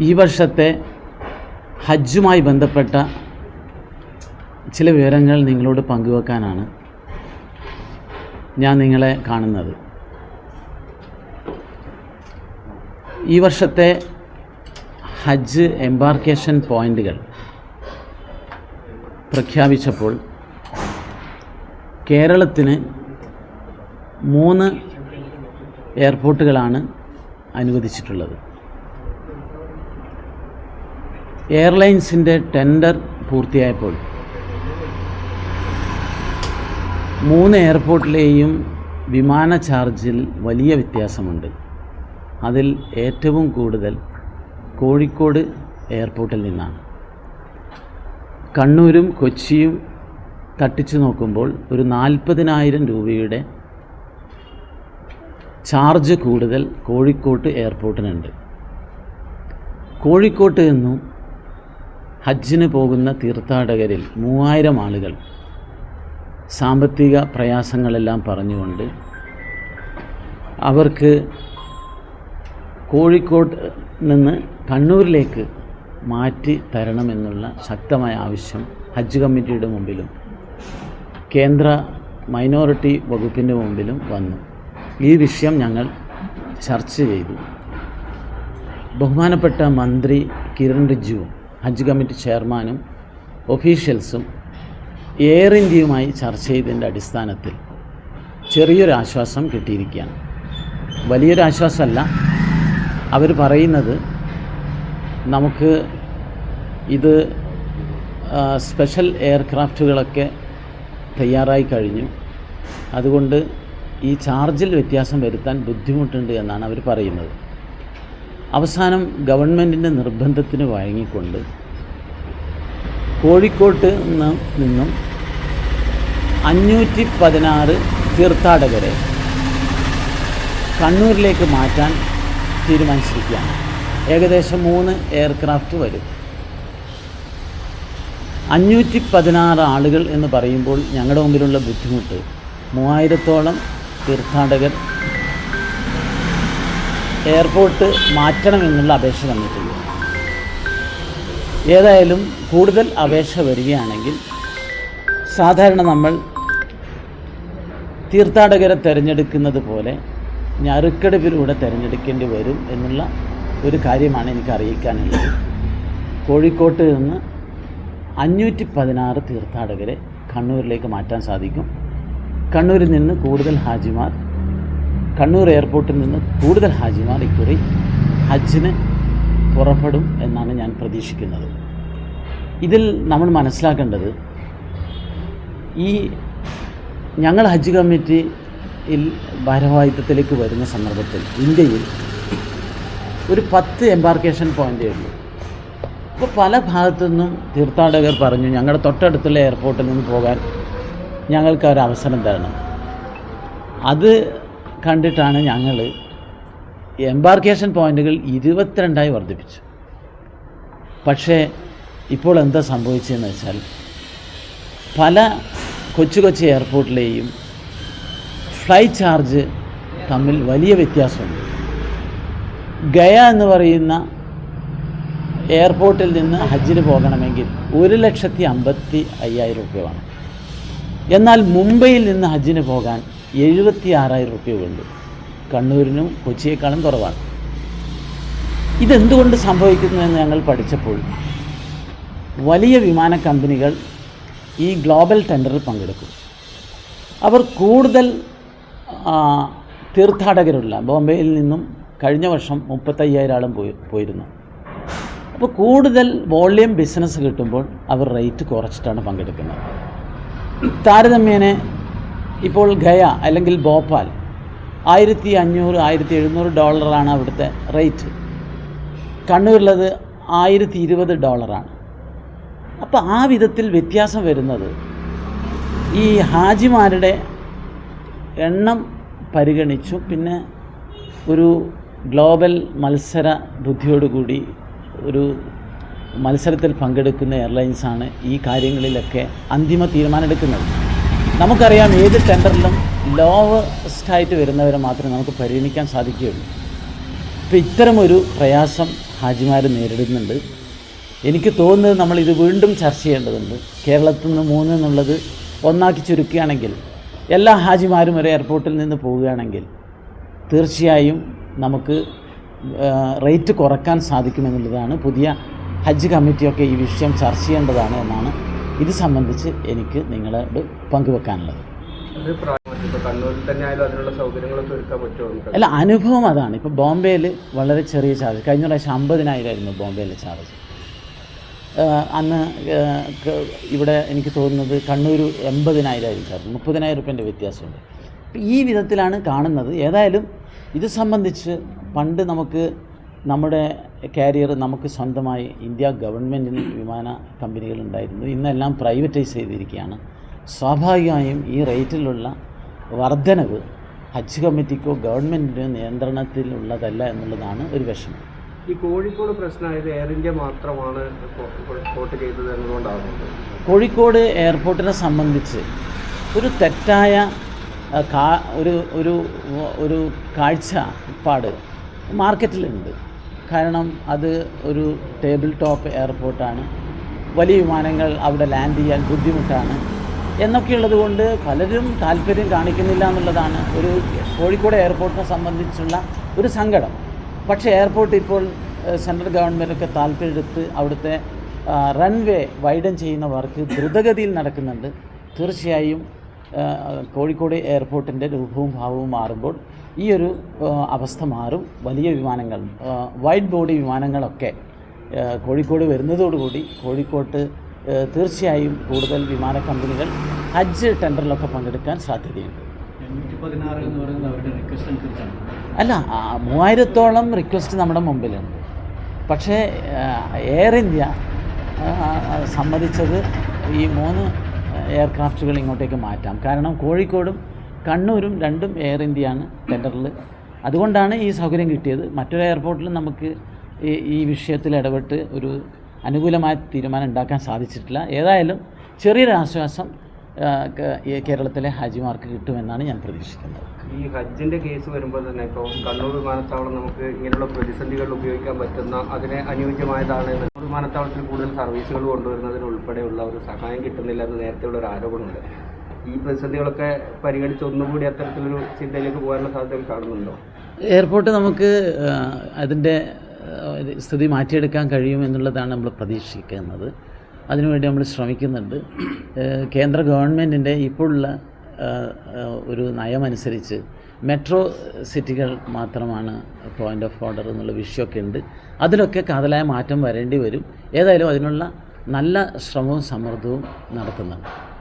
ഈ വർഷത്തെ ഹജ്ജുമായി ബന്ധപ്പെട്ട ചില വിവരങ്ങൾ നിങ്ങളോട് പങ്കുവെക്കാനാണ് ഞാൻ നിങ്ങളെ കാണുന്നത്. ഈ വർഷത്തെ ഹജ്ജ് എംബാർക്കേഷൻ പോയിന്റുകൾ പ്രഖ്യാപിച്ചപ്പോൾ കേരളത്തിന് മൂന്ന് എയർപോർട്ടുകളാണ് അനുവദിച്ചിട്ടുള്ളത്. എയർലൈൻസിന്റെ ടെൻഡർ പൂർത്തിയായപ്പോൾ മൂന്ന് എയർപോർട്ടിലെയും വിമാന ചാർജിൽ വലിയ വ്യത്യാസമുണ്ട്. അതിൽ ഏറ്റവും കൂടുതൽ കോഴിക്കോട് എയർപോർട്ടിൽ നിന്നാണ്. കണ്ണൂരും കൊച്ചിയും തട്ടിച്ചു നോക്കുമ്പോൾ ഒരു നാൽപ്പതിനായിരം രൂപയുടെ ചാർജ് കൂടുതൽ കോഴിക്കോട്ട് എയർപോർട്ടിനുണ്ട്. കോഴിക്കോട്ട് നിന്നും ഹജ്ജിന് പോകുന്ന തീർത്ഥാടകരിൽ മൂവായിരം ആളുകൾ സാമ്പത്തിക പ്രയാസങ്ങളെല്ലാം പറഞ്ഞുകൊണ്ട് അവർക്ക് കോഴിക്കോട് നിന്ന് കണ്ണൂരിലേക്ക് മാറ്റി തരണമെന്നുള്ള ശക്തമായ ആവശ്യം ഹജ്ജ് കമ്മിറ്റിയുടെ മുമ്പിലും കേന്ദ്ര മൈനോറിറ്റി വകുപ്പിന്റെ മുമ്പിലും വന്നു. ഈ വിഷയം ഞങ്ങൾ ചർച്ച ചെയ്തു. ബഹുമാനപ്പെട്ട മന്ത്രി കിരൺ റിജ്ജുവും ഹജ്ജ് കമ്മിറ്റി ചെയർമാനും ഒഫീഷ്യൽസും എയർ ഇന്ത്യയുമായി ചർച്ച ചെയ്തതിന്റെ അടിസ്ഥാനത്തിൽ ചെറിയൊരാശ്വാസം കിട്ടിയിരിക്കുകയാണ്. വലിയൊരാശ്വാസമല്ല അവർ പറയുന്നത് നമുക്ക് ഇത് സ്പെഷ്യൽ എയർക്രാഫ്റ്റുകളൊക്കെ തയ്യാറായി കഴിഞ്ഞു. അതുകൊണ്ട് ഈ ചാർജിൽ വ്യത്യാസം വരുത്താൻ ബുദ്ധിമുട്ടുണ്ട് എന്നാണ് അവർ പറയുന്നത്. അവസാനം ഗവൺമെന്റിന്റെ നിർബന്ധത്തിന് വഴങ്ങിക്കൊണ്ട് കോഴിക്കോട്ട് നിന്ന് അഞ്ഞൂറ്റി പതിനാറ് തീർത്ഥാടകരെ കണ്ണൂരിലേക്ക് മാറ്റാൻ തീരുമാനിച്ചിരിക്കുകയാണ്. ഏകദേശം മൂന്ന് എയർക്രാഫ്റ്റ് വരും. അഞ്ഞൂറ്റി പതിനാറ് ആളുകൾ എന്ന് പറയുമ്പോൾ ഞങ്ങളുടെ മുമ്പിലുള്ള ബുദ്ധിമുട്ട് മൂവായിരത്തോളം തീർത്ഥാടകർ എയർപോർട്ട് മാറ്റണമെന്നുള്ള അപേക്ഷ തന്നിട്ടുണ്ട്. ഏതായാലും കൂടുതൽ അപേക്ഷ വരികയാണെങ്കിൽ സാധാരണ നമ്മൾ തീർത്ഥാടകരെ തിരഞ്ഞെടുക്കുന്നത് പോലെ ഞറുക്കെടുപ്പിലൂടെ തിരഞ്ഞെടുക്കേണ്ടി വരും എന്നുള്ള ഒരു കാര്യമാണ് എനിക്ക് അറിയിക്കാനുള്ളത്. കോഴിക്കോട്ട് നിന്ന് അഞ്ഞൂറ്റി പതിനാറ് തീർത്ഥാടകരെ കണ്ണൂരിലേക്ക് മാറ്റാൻ സാധിക്കും. കണ്ണൂരിൽ നിന്ന് കൂടുതൽ ഹാജിമാർ കണ്ണൂർ എയർപോർട്ടിൽ നിന്ന് കൂടുതൽ ഹാജിമാർ ഇക്കുറി ഹജ്ജിന് പുറപ്പെടും എന്നാണ് ഞാൻ പ്രതീക്ഷിക്കുന്നത്. ഇതിൽ നമ്മൾ മനസ്സിലാക്കേണ്ടത് ഈ ഞങ്ങൾ ഹജ്ജ് കമ്മിറ്റിയിൽ ഭാരവാഹിത്വത്തിലേക്ക് വരുന്ന സന്ദർഭത്തിൽ ഇന്ത്യയിൽ ഒരു പത്ത് എംബാർക്കേഷൻ പോയിന്റേ ഉള്ളൂ. അപ്പോൾ പല ഭാഗത്തു നിന്നും തീർത്ഥാടകർ പറഞ്ഞു ഞങ്ങളുടെ തൊട്ടടുത്തുള്ള എയർപോർട്ടിൽ നിന്ന് പോകാൻ ഞങ്ങൾക്ക് ഒരു അവസരം തരണം. അത് കണ്ടിട്ടാണ് ഞങ്ങൾ എംബാർക്കേഷൻ പോയിന്റുകൾ ഇരുപത്തിരണ്ടായി വർദ്ധിപ്പിച്ചു പക്ഷേ ഇപ്പോൾ എന്താ സംഭവിച്ചതെന്ന് വെച്ചാൽ പല കൊച്ചു കൊച്ചു എയർപോർട്ടിലെയും ഫ്ലൈ ചാർജ് തമ്മിൽ വലിയ വ്യത്യാസമുണ്ട്. ഗയ എന്ന് പറയുന്ന എയർപോർട്ടിൽ നിന്ന് ഹജ്ജിന് പോകണമെങ്കിൽ ഒരു ലക്ഷത്തി അമ്പത്തി അയ്യായിരം രൂപ വേണം. എന്നാൽ മുംബൈയിൽ നിന്ന് ഹജ്ജിന് പോകാൻ എഴുപത്തി ആറായിരം രൂപയുള്ളൂ കണ്ണൂരിനും കൊച്ചിയേക്കാളും കുറവാണ്. ഇതെന്തുകൊണ്ട് സംഭവിക്കുന്നുവെന്ന് ഞങ്ങൾ പഠിച്ചപ്പോൾ വലിയ വിമാന കമ്പനികൾ ഈ ഗ്ലോബൽ ടെൻഡറിൽ പങ്കെടുക്കും. അവർ കൂടുതൽ തീർത്ഥാടകരുള്ള ബോംബെയിൽ നിന്നും കഴിഞ്ഞ വർഷം മുപ്പത്തയ്യായിരം ആളും പോയി പോയിരുന്നു. അപ്പോൾ കൂടുതൽ വോളിയം ബിസിനസ് കിട്ടുമ്പോൾ അവർ റേറ്റ് കുറച്ചിട്ടാണ് പങ്കെടുക്കുന്നത്. താരതമ്യേന ഇപ്പോൾ ഗയ അല്ലെങ്കിൽ ഭോപ്പാൽ ആയിരത്തി അഞ്ഞൂറ് ആയിരത്തി എഴുന്നൂറ് ഡോളറാണ് അവിടുത്തെ റേറ്റ്. കണ്ണൂരിലത് ആയിരത്തി ഇരുപത് ഡോളറാണ്. അപ്പോൾ ആ വിധത്തിൽ വ്യത്യാസം വരുന്നത് ഈ ഹാജിമാരുടെ എണ്ണം പരിഗണിച്ചു. പിന്നെ ഒരു ഗ്ലോബൽ മത്സര ബുദ്ധിയോടുകൂടി ഒരു മത്സരത്തിൽ പങ്കെടുക്കുന്ന എയർലൈൻസാണ് ഈ കാര്യങ്ങളിലൊക്കെ അന്തിമ തീരുമാനമെടുക്കുന്നത്. നമുക്കറിയാം ഏത് ടെൻഡറിലും ലോവസ്റ്റ് ആയിട്ട് വരുന്നവരെ മാത്രമേ നമുക്ക് പരിഗണിക്കാൻ സാധിക്കുകയുള്ളൂ. അപ്പോൾ ഇത്തരമൊരു പ്രയാസം ഹാജിമാർ നേരിടുന്നുണ്ട്. എനിക്ക് തോന്നുന്നത് നമ്മൾ ഇത് വീണ്ടും ചർച്ച ചെയ്യേണ്ടതുണ്ട്. കേരളത്തിൽ നിന്ന് മൂന്ന് എന്നുള്ളത് ഒന്നാക്കി ചുരുക്കുകയാണെങ്കിൽ എല്ലാ ഹാജിമാരും ഒരു എയർപോർട്ടിൽ നിന്ന് പോവുകയാണെങ്കിൽ തീർച്ചയായും നമുക്ക് റേറ്റ് കുറയ്ക്കാൻ സാധിക്കുമെന്നുള്ളതാണ് പുതിയ ഹജ്ജ് കമ്മിറ്റിയൊക്കെ ഈ വിഷയം ചർച്ച ചെയ്യേണ്ടതാണ് എന്നാണ് ഇത് സംബന്ധിച്ച് എനിക്ക് നിങ്ങളോട് പങ്കുവെക്കാനുള്ളത്. അല്ല അനുഭവം അതാണ്. ഇപ്പോൾ ബോംബെയിൽ വളരെ ചെറിയ ചാർജ്. കഴിഞ്ഞ പ്രാവശ്യം അമ്പതിനായിരമായിരുന്നു ബോംബെയിലെ ചാർജ്. അന്ന് ഇവിടെ എനിക്ക് തോന്നുന്നത് കണ്ണൂർ എൺപതിനായിരമായിരുന്നു ചാർജ്. മുപ്പതിനായിരം റുപ്യന്റെ വ്യത്യാസമുണ്ട്. ഈ വിധത്തിലാണ് കാണുന്നത്. ഏതായാലും ഇത് സംബന്ധിച്ച് പണ്ട് നമുക്ക് നമ്മുടെ കാരിയർ നമുക്ക് സ്വന്തമായി ഇന്ത്യ ഗവൺമെന്റിന് വിമാന കമ്പനികളുണ്ടായിരുന്നു ഇന്നെല്ലാം പ്രൈവറ്റൈസ് ചെയ്തിരിക്കുകയാണ്. സ്വാഭാവികമായും ഈ റേറ്റിലുള്ള വർധനവ് ഹജ്ജ് കമ്മിറ്റിക്കോ ഗവൺമെന്റിനോ നിയന്ത്രണത്തിലുള്ളതല്ല എന്നുള്ളതാണ് ഒരു വിഷമം. ഈ കോഴിക്കോട് പ്രശ്നമായത് എയർ ഇന്ത്യ മാത്രമാണ് ചെയ്തത് കോഴിക്കോട് എയർപോർട്ടിനെ സംബന്ധിച്ച് ഒരു തെറ്റായ ഒരു ഒരു ഒരു കാഴ്ചപ്പാട് മാർക്കറ്റിലുണ്ട് കാരണം അത് ഒരു ടേബിൾ ടോപ്പ് എയർപോർട്ടാണ് വലിയ വിമാനങ്ങൾ അവിടെ ലാൻഡ് ചെയ്യാൻ ബുദ്ധിമുട്ടാണ്. എന്നൊക്കെയുള്ളത് കൊണ്ട് പലരും താല്പര്യം കാണിക്കുന്നില്ല എന്നുള്ളതാണ് ഒരു കോഴിക്കോട് എയർപോർട്ടിനെ സംബന്ധിച്ചുള്ള ഒരു സങ്കടം. പക്ഷേ എയർപോർട്ട് ഇപ്പോൾ സെൻട്രൽ ഗവൺമെന്റൊക്കെ താല്പര്യമെടുത്ത് അവിടുത്തെ റൺവേ വൈഡൻ ചെയ്യുന്ന വർക്ക് ദ്രുതഗതിയിൽ നടക്കുന്നുണ്ട്. തീർച്ചയായും കോഴിക്കോട് എയർപോർട്ടിന്റെ രൂപവും ഭാവവും മാറുമ്പോൾ ഈ ഒരു അവസ്ഥ മാറും. വലിയ വിമാനങ്ങൾ വൈറ്റ് വൈഡ് ബോഡി വിമാനങ്ങളൊക്കെ കോഴിക്കോട് വരുന്നതോടുകൂടി കോഴിക്കോട്ട് തീർച്ചയായും കൂടുതൽ വിമാന കമ്പനികൾ ഹജ്ജ് ടെൻഡറിലൊക്കെ പങ്കെടുക്കാൻ സാധ്യതയുണ്ട്. അല്ല മൂവായിരത്തോളം റിക്വസ്റ്റ് നമ്മുടെ മുമ്പിലുണ്ട്. പക്ഷേ എയർ ഇന്ത്യ സമ്മതിച്ചത് ഈ മൂന്ന് എയർക്രാഫ്റ്റുകൾ ഇങ്ങോട്ടേക്ക് മാറ്റാം. കാരണം കോഴിക്കോടും കണ്ണൂരും രണ്ടും എയർ ഇന്ത്യയാണ് ടെൻഡറിൽ അതുകൊണ്ടാണ് ഈ സൗകര്യം കിട്ടിയത്. മറ്റൊരു എയർപോർട്ടിൽ നമുക്ക് ഈ ഈ വിഷയത്തിൽ ഇടപെട്ട് ഒരു അനുകൂലമായ തീരുമാനം ഉണ്ടാക്കാൻ സാധിച്ചിട്ടില്ല. ഏതായാലും ചെറിയൊരു ആശ്വാസം കേരളത്തിലെ ഹാജിമാർക്ക് കിട്ടുമെന്നാണ് ഞാൻ പ്രതീക്ഷിക്കുന്നത്. ഈ ഹജ്ജിന്റെ കേസ് വരുമ്പോൾ തന്നെ ഇപ്പോൾ കണ്ണൂർ വിമാനത്താവളം നമുക്ക് ഇങ്ങനെയുള്ള പ്രതിസന്ധികൾ ഉപയോഗിക്കാൻ പറ്റുന്ന അതിനെ അനുയോജ്യമായതാണ് കണ്ണൂർ വിമാനത്താവളത്തിൽ കൂടുതൽ സർവീസുകൾ കൊണ്ടുവരുന്നതിന് ഉൾപ്പെടെയുള്ള ഒരു സഹായം കിട്ടുന്നില്ല എന്ന് നേരത്തെയുള്ള ഒരു ആരോപണമുണ്ട്. ഈ പ്രതിസന്ധികളൊക്കെ പരിഗണിച്ച് ഒന്നുകൂടി അത്തരത്തിലൊരു ചിന്തയിലേക്ക് പോകാനുള്ള സാധ്യത കാണുന്നുണ്ടോ? എയർപോർട്ട് നമുക്ക് അതിന്റെ സ്ഥിതി മാറ്റിയെടുക്കാൻ കഴിയുമെന്നുള്ളതാണ് നമ്മൾ പ്രതീക്ഷിക്കുന്നത്. അതിനുവേണ്ടി നമ്മൾ ശ്രമിക്കുന്നുണ്ട്. കേന്ദ്ര ഗവൺമെന്റിന്റെ ഇപ്പോഴുള്ള ഒരു നയമനുസരിച്ച് മെട്രോ സിറ്റികൾ മാത്രമാണ് പോയിന്റ് ഓഫ് ഓർഡർ എന്നുള്ള വിഷയമൊക്കെ ഉണ്ട്. അതിലൊക്കെ കാതലായ മാറ്റം വരേണ്ടി വരും. ഏതായാലും അതിനുള്ള നല്ല ശ്രമവും സമ്മർദ്ദവും നടത്തുന്നുണ്ട്.